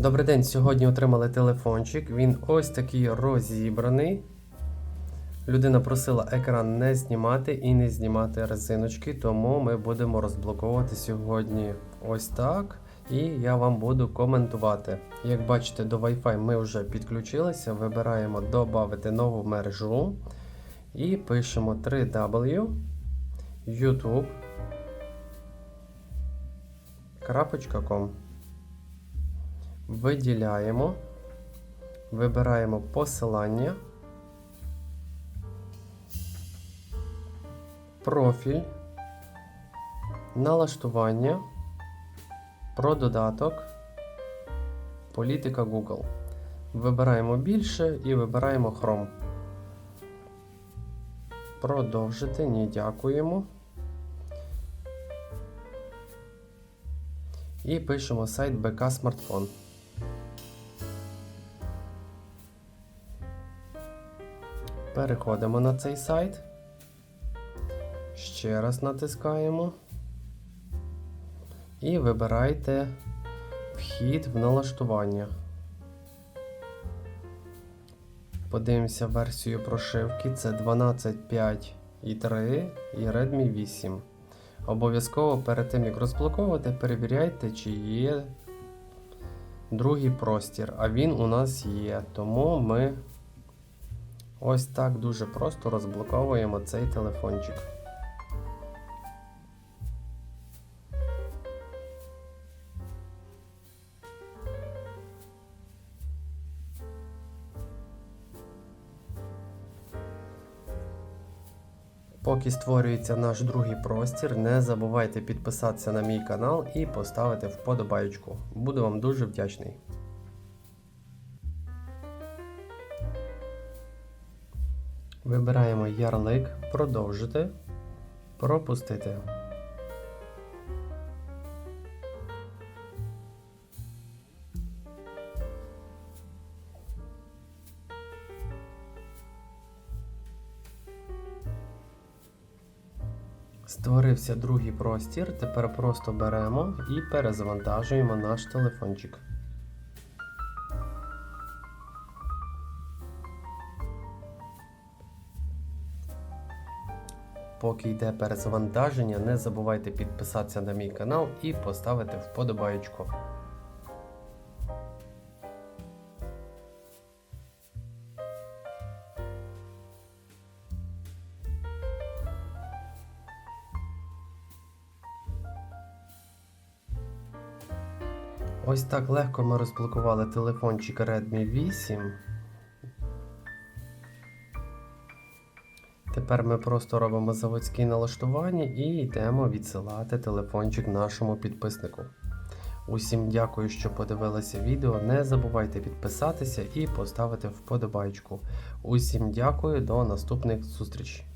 Добрий день. Сьогодні отримали телефончик. Він ось такий розібраний. Людина просила екран не знімати і не знімати резиночки, тому ми будемо розблоковувати сьогодні ось так. І я вам буду коментувати. Як бачите, до Wi-Fi ми вже підключилися. Вибираємо додати нову мережу і пишемо 3W youtube.com. Виділяємо, вибираємо посилання, профіль, налаштування, про додаток, політика Google. Вибираємо більше і вибираємо Chrome. Продовжити, ні, дякуємо. І пишемо сайт БК Смартфон. Переходимо на цей сайт. Ще раз натискаємо. І вибирайте вхід в налаштування. Подивимося версію прошивки. Це 12.5 і 3 і Redmi 8. Обов'язково перед тим, як розблоковувати, перевіряйте, чи є другий простір. А він у нас є. Тому ми ось так дуже просто розблоковуємо цей телефончик. Поки створюється наш другий простір, не забувайте підписатися на мій канал і поставити вподобайку. Буду вам дуже вдячний. Вибираємо ярлик, продовжити, пропустити. Створився другий простір. Тепер просто беремо і перезавантажуємо наш телефончик. Поки йде перезавантаження, не забувайте підписатися на мій канал і поставити вподобайку. Ось так легко ми розблокували телефончик Redmi 8. Тепер ми просто робимо заводські налаштування і йдемо відсилати телефончик нашому підписнику. Усім дякую, що подивилися відео. Не забувайте підписатися і поставити вподобайку. Усім дякую, до наступних зустрічей.